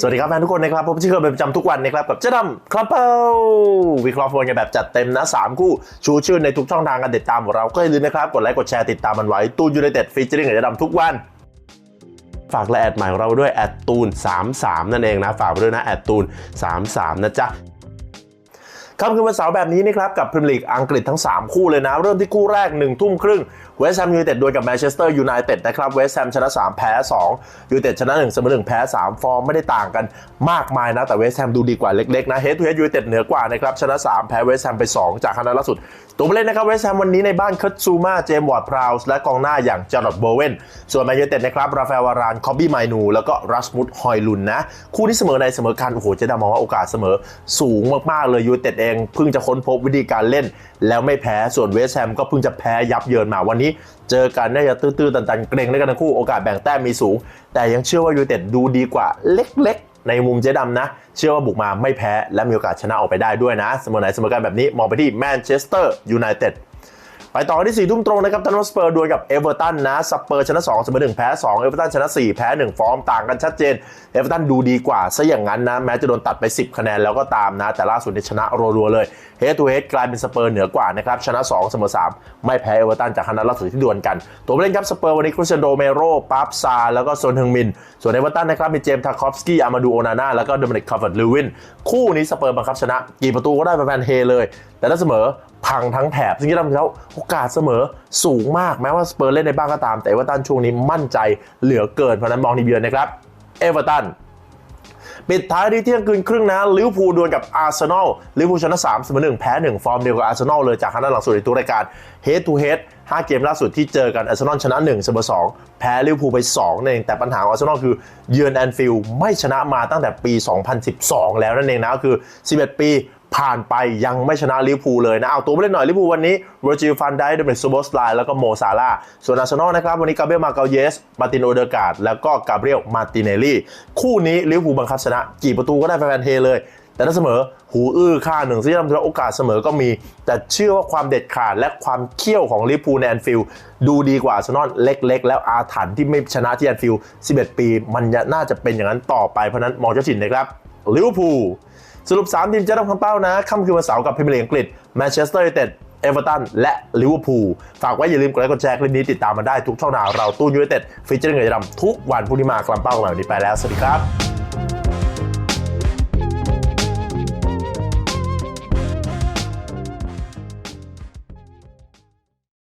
สวัสดีครับแฟนทุกคนนะครับผมชื่อเคยเป็นประจำทุกวันนะครับกับเจ๊ดำครับเปิลวิเคราะห์ฟุตบอลกันแบบจัดเต็มนะ 3 คู่ ชูชื่อในทุกช่องทางการติดตามของเรา ก็อย่าลืมนะครับ กดไลค์กดแชร์ติดตามมันไว้ตูนยูไนเต็ดฟีเจอริ่งกับเจ๊ดำทุกวัน ฝากและแอดใหม่ของเราด้วยแอดตูน 33 นั่นเองนะ ฝากไปด้วยนะแอดตูน 33 นะจ๊ะ ค่ำคืนวันเสาร์แบบนี้นะครับกับพรีเมียร์ลีกอังกฤษทั้ง 3 คู่เลยนะ เริ่มที่คู่แรก1ทุ่มครึ่งเวสต์แฮมยูไนเต็ดดวลกับแมนเชสเตอร์ยูไนเต็ดนะครับเวสต์แฮมชนะ 3 แพ้2ยูไนเต็ดชนะ1เสมอ1แพ้ 3 ฟอร์มไม่ได้ต่างกันมากมายนะ แต่เวสต์แฮมดูดีกว่าเล็กๆนะเฮดทูเฮดยูไนเต็ดเหนือกว่านะครับชนะ 3 แพ้เวสต์แฮมไป 2 จากคะแนนล่าสุด ตัวผู้เล่นนะครับเวสต์แฮมวันนี้ในบ้านคัตซูมาเจมส์วอร์ดพราวส์และกองหน้าอย่างจาร์ลอตโบเวนส่วนแมนยูไนเต็ดนะครับราฟาเอลวารานคอบบี้ไมนูแล้วก็รัสมุดฮอยลุนนะคู่ที่เสมอในเสมอกันโอ้โหเจดามองว่าโอกาสเสมอสูงมากๆเลยยูไนเต็ดเองเพิ่งจะค้นพบวิธีการเล่น แล้วไม่แพ้ส่วนเวสแฮมก็เพิ่งจะแพ้ยับเยินมาวันนี้ เจอกันน่าจะตื้อๆตันๆเกรงด้วยกันทั้งคู่โอกาสแบ่งแต้มมีสูง แต่ยังเชื่อว่ายูไนเต็ดดูดีกว่าเล็กๆในมุมเจ๊ดำนะ เชื่อว่าบุกมาไม่แพ้ และมีโอกาสชนะออกไปได้ด้วยนะ สมอไหนสมการแบบนี้มองไปที่แมนเชสเตอร์ยูไนเต็ด ไปต่อที่4ี่ทุ่มตรงนะครับทันวสเปอร์ดวลกับเอเวอร์ตันนะสเปอร์ชนะ2เสมอ1แพ้2เอเวอร์ตันชนะ4แพ้1ฟอร์มต่างกันชัดเจนเอเวอร์ตันดูดีกว่าซะอย่างนั้นนะแม้จะโดนตัดไป 10 คะแนนแล้วก็ตามนะ แต่ล่าสุดเนี่ยชนะรัวๆเลยเฮดทูเฮดกลายเป็นสเปอร์เหนือกว่านะครับชนะ2เสมอ3ไม่แพ้เอเวอร์ตันจากคะแนนล่าสุดที่ดวลกัน ตัวผู้เล่นครับสเปอร์วันนี้คริสเตียนโนเมโรปาปซาแล้วก็โซนเฮงมิน ส่วนเอเวอร์ตันนะครับมีเจมส์ทาคอฟสกี้อามาดูโอนาน่าแล้วก็โดมินิกคาร์เวิร์ดลูวินคู่นี้สเปอร์บังคับชนะกี่ประตูก็ได้แฟนเฮเลย แต่ถ้าเสมอ พังทั้งแถบ ซึ่งที่ทำให้เขาโอกาสเสมอสูงมากแม้ว่าสเปอร์เล่นในบ้านก็ตาม แต่เอเวอร์ตันช่วงนี้มั่นใจเหลือเกินเพราะนั้นมองทีเดียวนะครับเอเวอร์ตันปิดท้ายที่เที่ยงคืนครึ่งนะลิเวอร์พูลดวลกับอาร์เซนอลลิเวอร์พูลชนะ3เสมอ1แพ้1ฟอร์มเดียวกับอาร์เซนอลเลยจากคณะหลังสุดในตัวรายการ Head to Head 5เกมล่าสุดที่เจอกันอาร์เซนอลชนะ1เสมอ2แพ้ลิเวอร์พูลไป2นั่นเองแต่ปัญหาของอาร์เซนอลคือเยือนแอนฟิลด์ไม่ชนะมาตั้งแต่ปี 2012 แล้วนั่นเองนะก็คือ 11 ปี ผ่านไปยังไม่ชนะลิเวอร์พูลเลยนะ เอาตัวไปเล่นหน่อยลิเวอร์พูลวันนี้โรจิลฟันได้เดมิกซูโบสไลแล้วก็โมซาลาส่วนอาร์เซนอลนะครับ วันนี้กาเบรียลมาเกาเยสมาตินโอเดกาดแล้วก็กาเบรียลมาติเนลลี่ คู่นี้ลิเวอร์พูลบังคับชนะ กี่ประตูก็ได้แฟนเทเลย แต่ถ้าเสมอหูอื้อค่าหนึ่งซึ่งทำให้โอกาสเสมอก็มี แต่เชื่อว่าความเด็ดขาดและความเขี้ยวของลิเวอร์พูลในแอนฟิลด์ดูดีกว่าอาร์เซนอลเล็ก ๆ แล้วอาถรรพ์ที่ไม่ชนะที่แอนฟิลด์11 ปี มันน่าจะเป็นอย่างนั้นต่อไปเพราะฉะนั้นมองเจ้าถิ่นนะครับ ลิเวอร์พูลสรุป 3 ทีมจะได้คำเป้านะค่ำคืนวันเสาร์กับพรีเมียร์ลีกอังกฤษแมนเชสเตอร์ยูไนเต็ดเอเวอร์ตันและลิเวอร์พูลฝากไว้อย่าลืมกดไลค์กดแชร์คลิปนี้ติดตามมาได้ทุกช่องทางเราตู้ยูไนเต็ดฟีเจอร์เงินจะดำทุกวันพรุ่งนี้มากลำเป้าของแบบนี้ไปแล้ว สวัสดีครับ